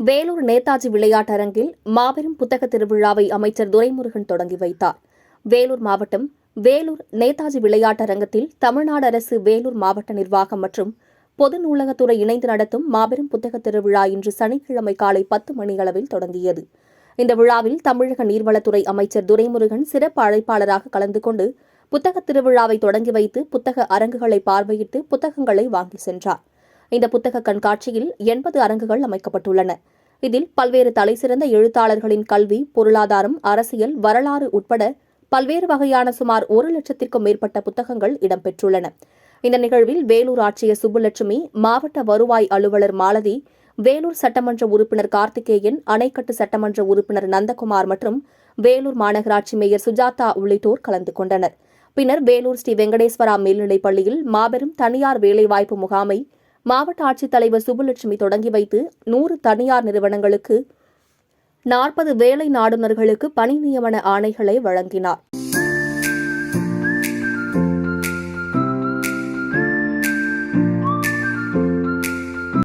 வேலூர் நேதாஜி விளையாட்டரங்கில் மாபெரும் புத்தக திருவிழாவை அமைச்சர் துரைமுருகன் தொடங்கி வைத்தார். வேலூர் மாவட்டம் வேலூர் நேதாஜி விளையாட்டரங்கத்தில் தமிழ்நாடு அரசு வேலூர் மாவட்ட நிர்வாகம் மற்றும் பொது நூலகத்துறை இணைந்து நடத்தும் மாபெரும் புத்தக திருவிழா இன்று சனிக்கிழமை காலை பத்து மணியளவில் தொடங்கியது. இந்த விழாவில் தமிழக நீர்வளத்துறை அமைச்சர் துரைமுருகன் சிறப்பு அழைப்பாளராக கலந்து கொண்டு புத்தக திருவிழாவை தொடங்கி வைத்து புத்தக அரங்குகளை பார்வையிட்டு புத்தகங்களை வாங்கி சென்றார். இந்த புத்தக கண்காட்சியில் எண்பது அரங்குகள் அமைக்கப்பட்டுள்ளன. இதில் பல்வேறு தலைசிறந்த எழுத்தாளர்களின் கல்வி பொருளாதாரம் அரசியல் வரலாறு உட்பட பல்வேறு வகையான சுமார் ஒரு லட்சத்திற்கும் மேற்பட்ட புத்தகங்கள் இடம்பெற்றுள்ளன. இந்த நிகழ்வில் வேலூர் ஆட்சியர் சுப்புலட்சுமி மாவட்ட வருவாய் அலுவலர் மாலதி வேலூர் சட்டமன்ற உறுப்பினர் கார்த்திகேயன் அணைக்கட்டு சட்டமன்ற உறுப்பினர் நந்தகுமார் மற்றும் வேலூர் மாநகராட்சி மேயர் சுஜாதா உள்ளிட்டோர் கலந்து கொண்டனர். பின்னர் வேலூர் ஸ்ரீ வெங்கடேஸ்வரா மேல்நிலைப் பள்ளியில் மாபெரும் தனியார் வேலைவாய்ப்பு முகாமை மாவட்ட ஆட்சித்தலைவர் சுப்புலட்சுமி தொடங்கி வைத்து நூறு தனியார் நிறுவனங்களுக்கு நாற்பது வேலை நாடுநர்களுக்கு பணி நியமன ஆணைகளை வழங்கினார்.